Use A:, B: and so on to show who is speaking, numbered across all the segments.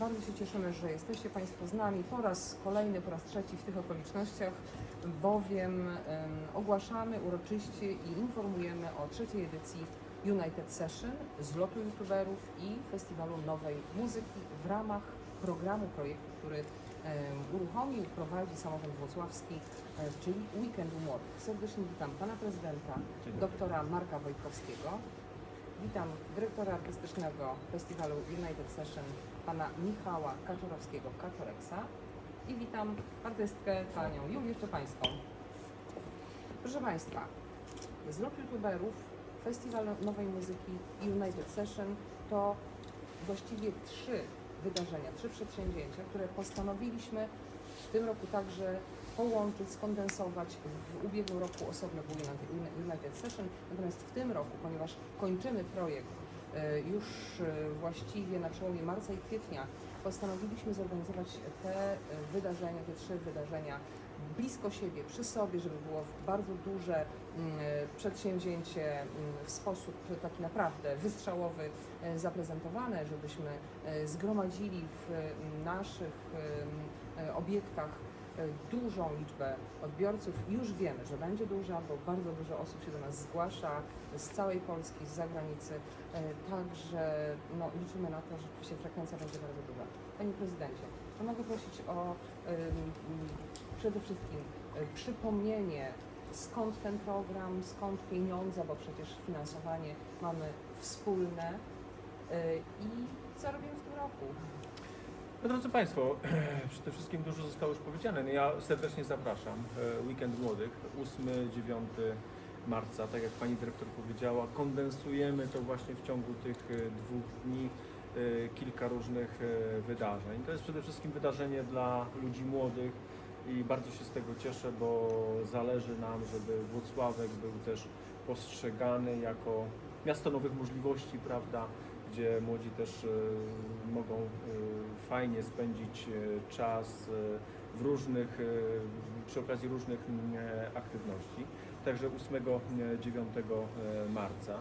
A: Bardzo się cieszymy, że jesteście Państwo z nami po raz kolejny, po raz trzeci w tych okolicznościach, bowiem em, ogłaszamy uroczyście i informujemy o trzeciej edycji United Session z lotu youtuberów i festiwalu nowej muzyki w ramach programu projektu, który uruchomił, prowadzi samorząd włocławski, e, czyli Weekendu Młodych. Serdecznie witam Pana Prezydenta, doktora Marka Wojtkowskiego. Witam dyrektora artystycznego festiwalu United Session, pana Michała Kaczorowskiego, Kaczoreksa i witam artystkę panią Julię Szczepańską. Proszę Państwa, zlot youtuberów, festiwal nowej muzyki United Session to właściwie trzy wydarzenia, trzy przedsięwzięcia, które postanowiliśmy w tym roku także połączyć, skondensować. W ubiegłym roku osobno był United- Session, natomiast w tym roku, ponieważ kończymy projekt e, już e, właściwie na przełomie marca i kwietnia, postanowiliśmy zorganizować te e, wydarzenia, te trzy wydarzenia blisko siebie, przy sobie, żeby było bardzo duże mm, przedsięwzięcie mm, w sposób taki naprawdę wystrzałowy zaprezentowane, żebyśmy zgromadzili w mm, naszych obiektach dużą liczbę odbiorców. Już wiemy, że będzie duża, bo bardzo dużo osób się do nas zgłasza z całej Polski, z zagranicy. E, Także no, liczymy na to, że rzeczywiście frekwencja będzie bardzo duża. Panie Prezydencie, to mogę prosić o przede wszystkim e, przypomnienie, skąd ten program, skąd pieniądze, bo przecież finansowanie mamy wspólne e, i co robimy w tym roku.
B: No drodzy Państwo, przede wszystkim dużo zostało już powiedziane. No ja serdecznie zapraszam. E, Weekend Młodych, 8-9 marca, tak jak Pani Dyrektor powiedziała, kondensujemy to właśnie w ciągu tych e, dwóch dni e, kilka różnych wydarzeń. To jest przede wszystkim wydarzenie dla ludzi młodych i bardzo się z tego cieszę, bo zależy nam, żeby Włocławek był też postrzegany jako miasto nowych możliwości, prawda? Gdzie młodzi też e, mogą e, fajnie spędzić e, czas w różnych, przy okazji różnych aktywności. Także 8-9 marca.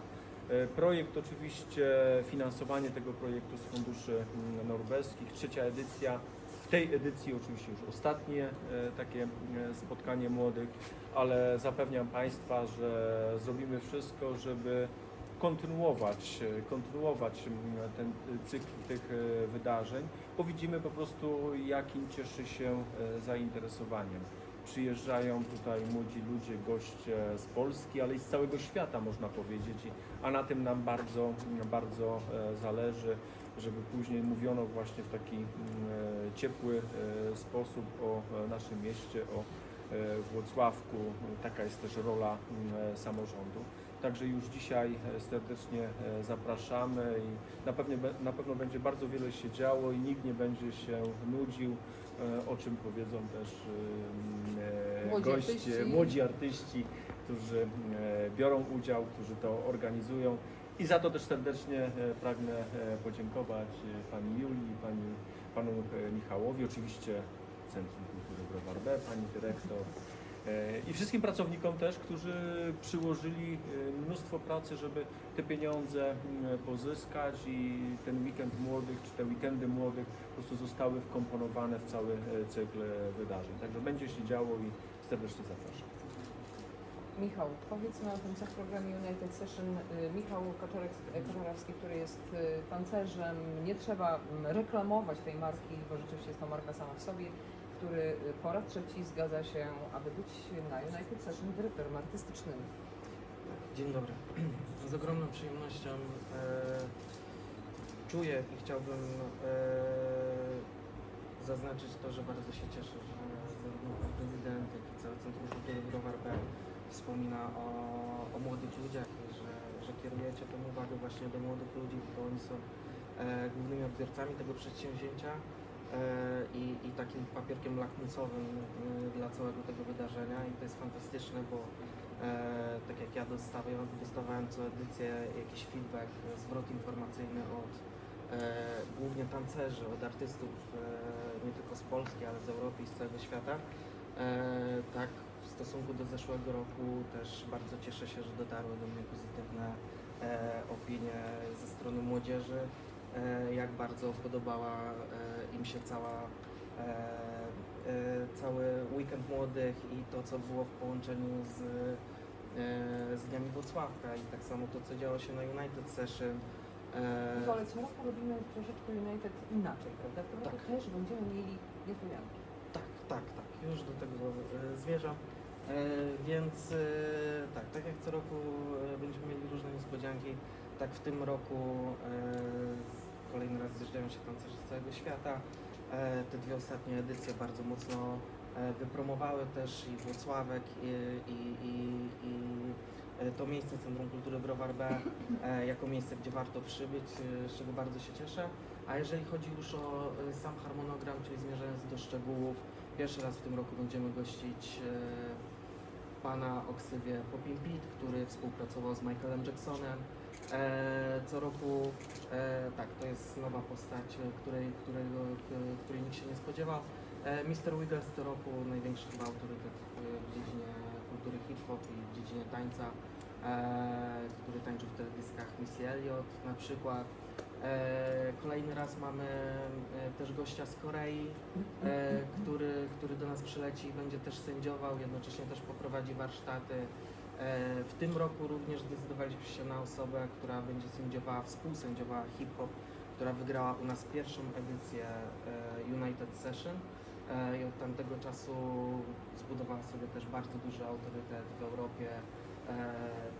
B: Projekt oczywiście, finansowanie tego projektu z funduszy norweskich, trzecia edycja. W tej edycji oczywiście już ostatnie takie spotkanie młodych, ale zapewniam Państwa, że zrobimy wszystko, żeby kontynuować, kontynuować m, ten e, cykl tych e, wydarzeń, bo widzimy po prostu, jakim cieszy się e, zainteresowaniem. Przyjeżdżają tutaj młodzi ludzie, goście z Polski, ale i z całego świata można powiedzieć, a na tym nam bardzo, bardzo e, zależy, żeby później mówiono właśnie w taki mm, e, ciepły sposób o naszym mieście, o Włocławku. Taka jest też rola mm, samorządu. Także już dzisiaj e, serdecznie e, zapraszamy i na pewno, na pewno będzie bardzo wiele się działo i nikt nie będzie się nudził, e, o czym powiedzą też
A: Młodzi
B: goście,
A: artyści.
B: młodzi artyści, którzy biorą udział, którzy to organizują. I za to też serdecznie pragnę podziękować Pani Julii, pani, Panu Michałowi, oczywiście Centrum Kultury Browar B, Pani Dyrektor i wszystkim pracownikom też, którzy przyłożyli e, mnóstwo pracy, żeby te pieniądze pozyskać i ten weekend młodych, czy te weekendy młodych po prostu zostały wkomponowane w cały e, cykl e, wydarzeń. Także będzie się działo i serdecznie zapraszam.
A: Michał, powiedzmy o tym co w programie United Session. Michał Kaczorowski, który jest tancerzem, nie trzeba reklamować tej marki, bo rzeczywiście jest to marka sama w sobie, który y, po raz trzeci zgadza się, aby być na United Session dyrektorem artystycznym.
C: Dzień dobry. Z ogromną przyjemnością e, czuję i chciałbym e, zaznaczyć to, że bardzo się cieszę, że zarówno pan prezydent, jak i całe Centrum Kultury Browar wspomina o, o młodych ludziach i że, że kierujecie tę uwagę właśnie do młodych ludzi, bo oni są e, głównymi odbiorcami tego przedsięwzięcia i, i takim papierkiem lakmusowym e, dla całego tego wydarzenia i to jest fantastyczne, bo E, tak jak ja dostawałem, dostawałem co edycję jakiś feedback, e, zwrot informacyjny od e, głównie tancerzy, od artystów e, nie tylko z Polski, ale z Europy i z całego świata. E, tak w stosunku do zeszłego roku też bardzo cieszę się, że dotarły do mnie pozytywne e, opinie ze strony młodzieży. E, jak bardzo podobała e, im się cała, e, cały weekend młodych i to, co było w połączeniu z, z Dniami Wrocławka i tak samo to, co działo się na United Session. E,
A: Ale co roku robimy troszeczkę United inaczej, prawda? W tym roku
C: Tak.
A: też będziemy mieli niespodzianki.
C: Tak, tak, tak, już do tego zmierzam. Więc tak, tak jak co roku będziemy mieli różne niespodzianki, tak w tym roku kolejny raz zjeżdżają się tancerze z całego świata. E, te dwie ostatnie edycje bardzo mocno e, wypromowały też i Włocławek i, i, i, i e, to miejsce Centrum Kultury Browar B jako miejsce, gdzie warto przybyć, z czego bardzo się cieszę. A jeżeli chodzi już o sam harmonogram, czyli zmierzając do szczegółów, pierwszy raz w tym roku będziemy gościć pana Oksywie Popimpit, który współpracował z Michaelem Jacksonem. E, co roku, e, tak, to jest nowa postać, e, której, którego, e, której nikt się nie spodziewał. E, Mr. Wiggles co roku największy chyba autorytet w, w dziedzinie kultury hip-hop i w dziedzinie tańca, e, który tańczył w teledyskach Missy Elliott na przykład. E, kolejny raz mamy e, też gościa z Korei, e, który, który do nas przyleci i będzie też sędziował, jednocześnie też poprowadzi warsztaty. E, w tym roku również zdecydowaliśmy się na osobę, która będzie sędziowała, współsędziowała hip-hop, która wygrała u nas pierwszą edycję e, United Session e, i od tamtego czasu zbudowała sobie też bardzo duży autorytet w Europie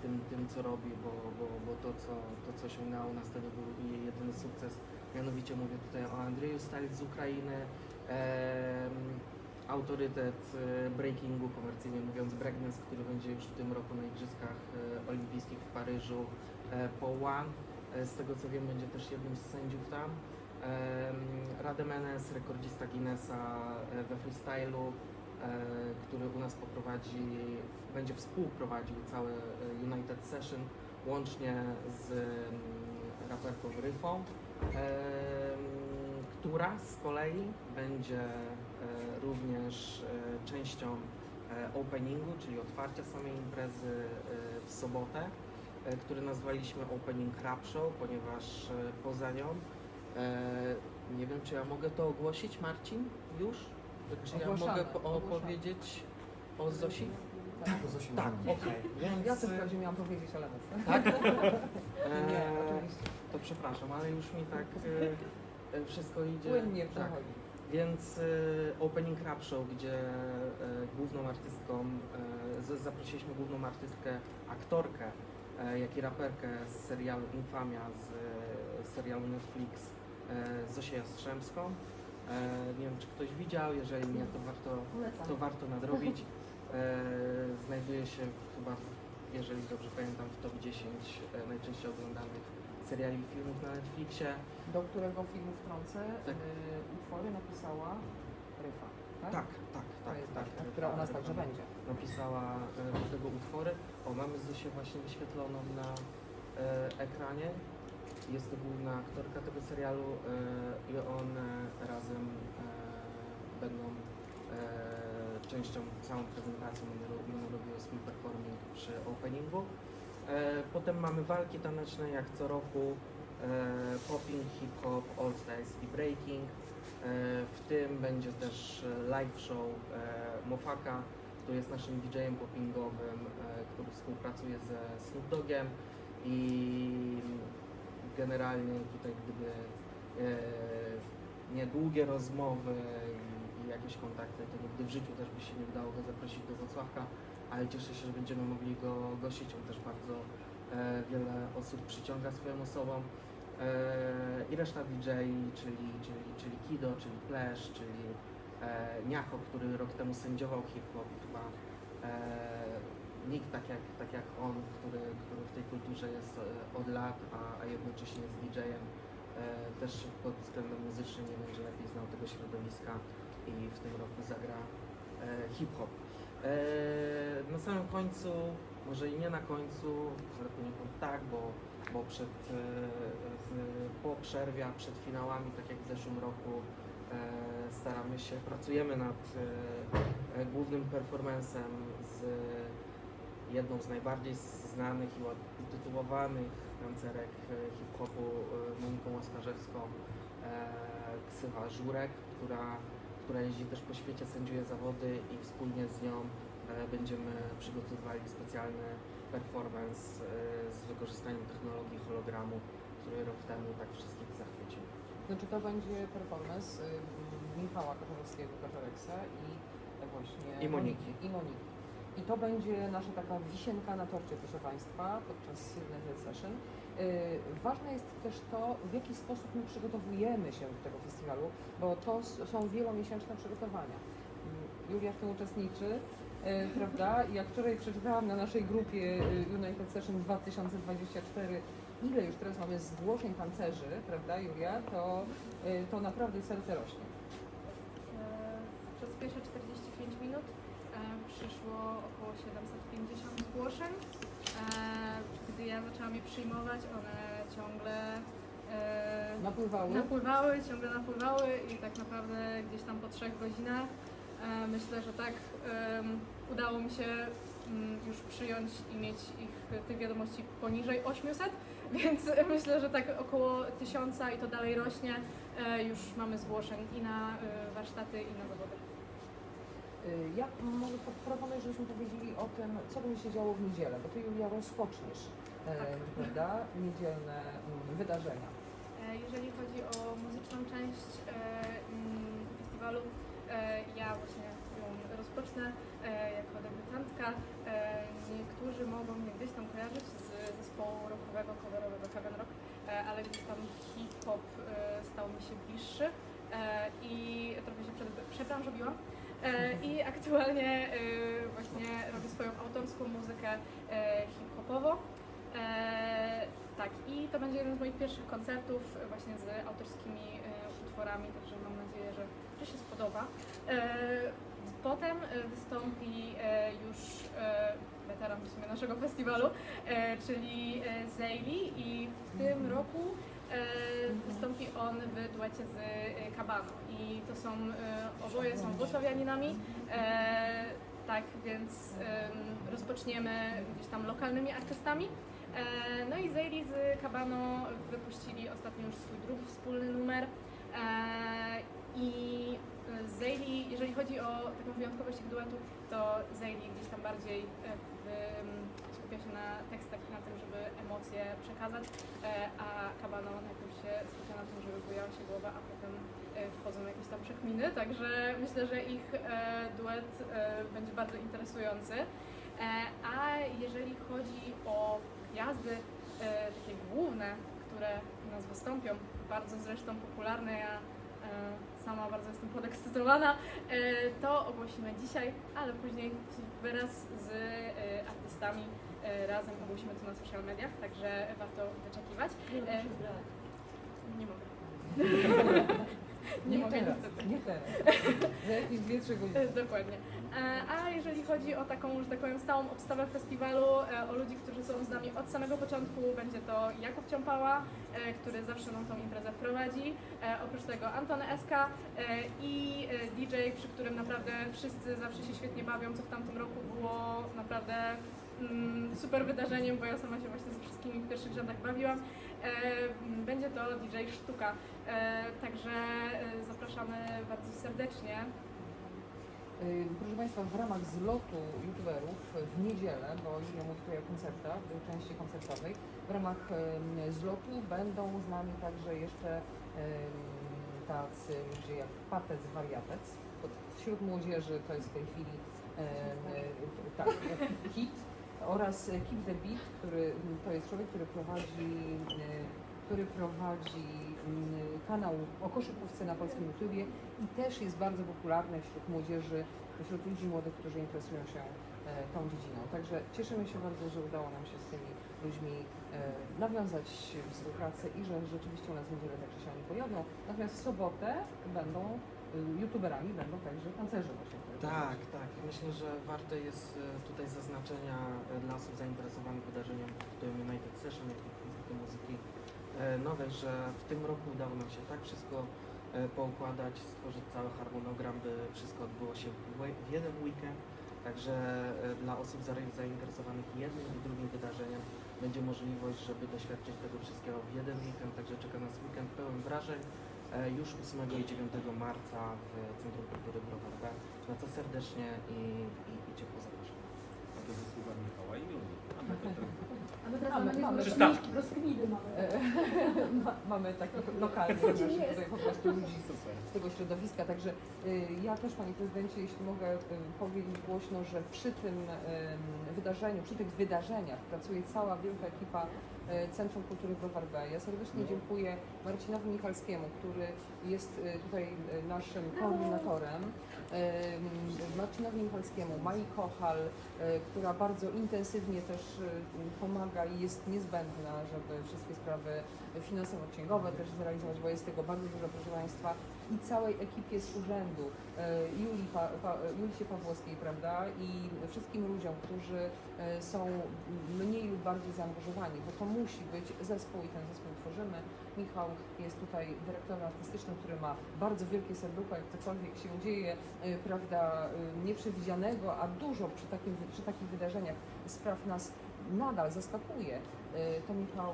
C: tym, tym co robi, bo, bo, bo to, co, to, co osiągnęła u nas, to był jej jedyny sukces. Mianowicie mówię tutaj o Andrzeju Stali z Ukrainy, autorytet e, breakingu, komercyjnie mówiąc breakdance, który będzie już w tym roku na Igrzyskach e, Olimpijskich w Paryżu e, po One. Z tego co wiem, będzie też jednym z sędziów tam. Em, Rademenes, rekordzista Guinnessa we freestylu, który u nas poprowadzi, będzie współprowadził całe United Session, łącznie z raperką Ryfą, która z kolei będzie e, również e, częścią e, openingu, czyli otwarcia samej imprezy w sobotę, który nazwaliśmy Opening Rap Show, ponieważ poza nią nie wiem, czy ja mogę to ogłosić, Marcin, już? Czy ja
A: Ogłaszamy,
C: mogę po-
A: ogłaszamy.
C: opowiedzieć o Zosi?
A: Tak.
B: Zosi
C: Tak, okej. Więc,
A: Ja też wprawdzie miałam powiedzieć, ale
C: tak?
A: Nie, oczywiście.
C: To przepraszam, ale już mi tak e, wszystko idzie.
A: Płynnie
C: tak.
A: przechodzi.
C: Więc e, Opening Rap Show, gdzie e, główną artystką, e, z, zaprosiliśmy główną artystkę, aktorkę, e, jak i raperkę z serialu Infamia, z e, serialu Netflix, e, Zosię Jastrzębską. E, nie wiem, czy ktoś widział, jeżeli nie, to warto,
A: Polecam.
C: to warto nadrobić. E, znajduje się w, chyba, jeżeli dobrze pamiętam, w top 10 e, najczęściej oglądanych seriali i filmów na Netflixie.
A: Do którego filmu wtrącę
C: Tak.
A: y, utwory napisała Ryfa. Tak?
C: Tak, tak,
A: To
C: tak,
A: jest
C: tak.
A: tak, która u nas także będzie.
C: napisała e, do tego utwory. O, mamy Zosię właśnie wyświetloną na e, ekranie. Jest to główna aktorka tego serialu e, i one razem e, będą e, częścią, całą prezentacją będą robiły swój performing przy openingu. E, potem mamy walki taneczne jak co roku, e, popping, hip-hop, all styles i breaking. E, w tym będzie też live show Mofaka, który jest naszym DJ-em poppingowym, e, który współpracuje ze Snoop Doggiem i generalnie tutaj gdyby niedługie rozmowy i jakieś kontakty, to nigdy w życiu też by się nie udało go zaprosić do Wrocławka, ale cieszę się, że będziemy mogli go gościć. On też bardzo e, wiele osób przyciąga swoją osobą. E, I reszta DJ, czyli, czyli, czyli Kido, czyli Flash, czyli e, który rok temu sędziował hip-hop, chyba e, nikt tak jak, tak jak on, który, który w tej kulturze jest e, od lat, a, a jednocześnie jest DJ-em, e, też pod względem muzycznym nie będzie lepiej znał tego środowiska i w tym roku zagra e, hip-hop. E, na samym końcu, może i nie na końcu, ale poniekąd tak, bo, bo przed, e, z, po przerwie, przed finałami, tak jak w zeszłym roku, e, staramy się, pracujemy nad głównym performancem z jedną z najbardziej znanych i utytułowanych tancerek e, hip-hopu e, Moniką Łaskarzewską, e, ksywa Żurek, która, która jeździ też po świecie, sędziuje zawody i wspólnie z nią e, będziemy przygotowywali specjalny performance e, z wykorzystaniem technologii hologramu, który rok temu tak wszystkich zachwycił.
A: Znaczy to będzie performance y, Michała Kaczorowskiego, Kaczoreksa i właśnie
C: I Moniki.
A: I Moniki. I to będzie nasza taka wisienka na torcie, proszę Państwa, podczas United Session. Y, Ważne jest też to, w jaki sposób my przygotowujemy się do tego festiwalu, bo to są wielomiesięczne przygotowania. Y, Julia w tym uczestniczy, y, prawda? Jak wczoraj przeczytałam na naszej grupie y, United Session 2024, ile już teraz mamy zgłoszeń tancerzy, prawda Julia, to, to naprawdę serce rośnie.
D: E, Przez pierwsze 45 minut przyszło około 750 zgłoszeń. E, Gdy ja zaczęłam je przyjmować, one ciągle e,
A: Napływały.
D: napływały, ciągle napływały i tak naprawdę gdzieś tam po trzech godzinach e, myślę, że tak udało mi się mm, już przyjąć i mieć ich tych wiadomości poniżej 800, więc myślę, że tak około 1000 i to dalej rośnie. Już mamy zgłoszeń i na warsztaty i na zawody.
A: Y, Ja może po- proponuję, żebyśmy powiedzieli o tym, co będzie się działo w niedzielę, bo Ty Julia rozpoczniesz, e,
D: Tak.
A: prawda, niedzielne mm, wydarzenia.
D: E, Jeżeli chodzi o muzyczną część e, mm, festiwalu, ja właśnie ją rozpocznę jako debiutantka. Niektórzy mogą mnie gdzieś tam kojarzyć z zespołu rockowego, coverowego Heaven Rock, ale gdzieś tam hip-hop stał mi się bliższy i trochę się przed- przebranżowiłam. E, I aktualnie e, właśnie robię swoją autorską muzykę e, hip-hopową. Tak, i to będzie jeden z moich pierwszych koncertów właśnie z autorskimi utworami, także mam nadzieję, że, że się spodoba. Potem wystąpi już weteran w sumie naszego festiwalu, czyli Zejli i w tym roku wystąpi on w duecie z e, Kabano i to są, e, oboje są włosławianinami. E, tak, więc em, rozpoczniemy gdzieś tam lokalnymi artystami. E, no i Zejli z Kabano wypuścili ostatnio już swój drugi wspólny numer. E, I e, Zejli, jeżeli chodzi o taką wyjątkowość ich duetu, to Zejli gdzieś tam bardziej e, w, skupia się na tekstach na tym, żeby emocje przekazać, e, a Kabano najpierw się skupia na tym, żeby bujała się głowa, a potem e, wchodzą jakieś tam przekminy, także myślę, że ich e, duet będzie bardzo interesujący. A jeżeli chodzi o gwiazdy takie główne, które u nas wystąpią, bardzo zresztą popularne, ja sama bardzo jestem podekscytowana, to ogłosimy dzisiaj, ale później wraz z artystami razem ogłosimy to na social mediach, także warto wyczekiwać. E, nie mogę. Nie, mogę
A: teraz,
D: niestety.
A: nie teraz. Za jakieś 2-3 godziny.
D: E, Dokładnie. E, A jeżeli chodzi o taką, że tak powiem, stałą obstawę festiwalu, e, o ludzi, którzy są z nami od samego początku, będzie to Jakub Ciąpała, e, który zawsze nam tą imprezę prowadzi. E, Oprócz tego Antony Eska e, i e, DJ, przy którym naprawdę wszyscy zawsze się świetnie bawią, co w tamtym roku było naprawdę super wydarzeniem, bo ja sama się właśnie ze wszystkimi w pierwszych rzędach bawiłam. E, Będzie to DJ Sztuka, e, także e, zapraszamy bardzo serdecznie.
A: Proszę Państwa, w ramach zlotu youtuberów w niedzielę, bo Julia mówi tutaj o koncertach, o części koncertowej, w ramach zlotu będą z nami także jeszcze tacy ludzie jak Patec Wariatec. Wśród młodzieży to jest w tej chwili tak, hit oraz Keep the Beat, który to jest człowiek, który prowadzi, e, który prowadzi m, kanał o koszykówce na polskim YouTubie i też jest bardzo popularny wśród młodzieży, wśród ludzi młodych, którzy interesują się e, tą dziedziną. Także cieszymy się bardzo, że udało nam się z tymi ludźmi e, nawiązać współpracę i że rzeczywiście u nas w niedzielę także się oni pojawią. Natomiast w sobotę będą youtuberami, będą także tancerzy właśnie.
C: Tak, tak. Myślę, że warte jest e, tutaj zaznaczenia e, dla osób zainteresowanych wydarzeniem United Session, jak i koncerty muzyki nowej, że w tym roku udało nam się tak wszystko poukładać, stworzyć cały harmonogram, by wszystko odbyło się w jeden weekend. Także dla osób zainteresowanych jednym i drugim wydarzeniem będzie możliwość, żeby doświadczyć tego wszystkiego w jeden weekend, także czeka nas weekend pełen wrażeń. E, Już 8 i 9 marca w Centrum Kultury Browar B, na co serdecznie i, i, i ciepło zapraszam.
E: A to zasługa Michała i Julii. A my to tak
F: A my teraz
A: Mamy-
F: mamy,
A: mamy
B: przystawki.
F: rozkminy mamy.
A: E, ma, mamy takich lokalnych
F: Gdzie
A: naszych
F: jest?
A: tutaj po prostu ludzi z tego środowiska. Także y, ja też, Panie Prezydencie, jeśli mogę y, powiedzieć głośno, że przy tym y, wydarzeniu, przy tych wydarzeniach pracuje cała wielka ekipa Centrum Kultury Browar B. Ja serdecznie
E: No.
A: dziękuję Marcinowi Michalskiemu, który jest y, tutaj y, naszym koordynatorem. Marcinowi Michalskiemu, Mai Kochal, która bardzo intensywnie też pomaga i jest niezbędna, żeby wszystkie sprawy finansowo-księgowe też zrealizować, bo jest tego bardzo dużo, proszę Państwa, i całej ekipie z urzędu, y, Julii, pa, pa, Pawłowskiej, prawda, i wszystkim ludziom, którzy y, są mniej lub bardziej zaangażowani, bo to musi być zespół i ten zespół tworzymy. Michał jest tutaj dyrektorem artystycznym, który ma bardzo wielkie serducho, jak cokolwiek się dzieje, y, prawda, nieprzewidzianego, a dużo przy, takim, przy takich wydarzeniach spraw nas nadal zaskakuje, to Michał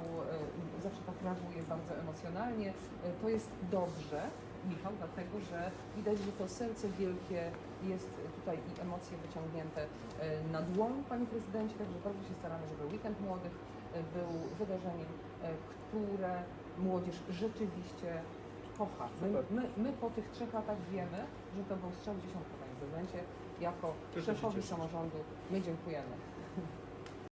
A: zawsze tak reaguje bardzo emocjonalnie. To jest dobrze, Michał, dlatego że widać, że to serce wielkie jest tutaj i emocje wyciągnięte y, na dłoń, Panie Prezydencie, także bardzo się staramy, żeby Weekend Młodych y, był wydarzeniem, y, które młodzież rzeczywiście kocha. My, my, my po tych trzech latach wiemy, że to był strzał w dziesiątkę, Panie Prezydencie. Jako
B: się
A: szefowi samorządu my dziękujemy.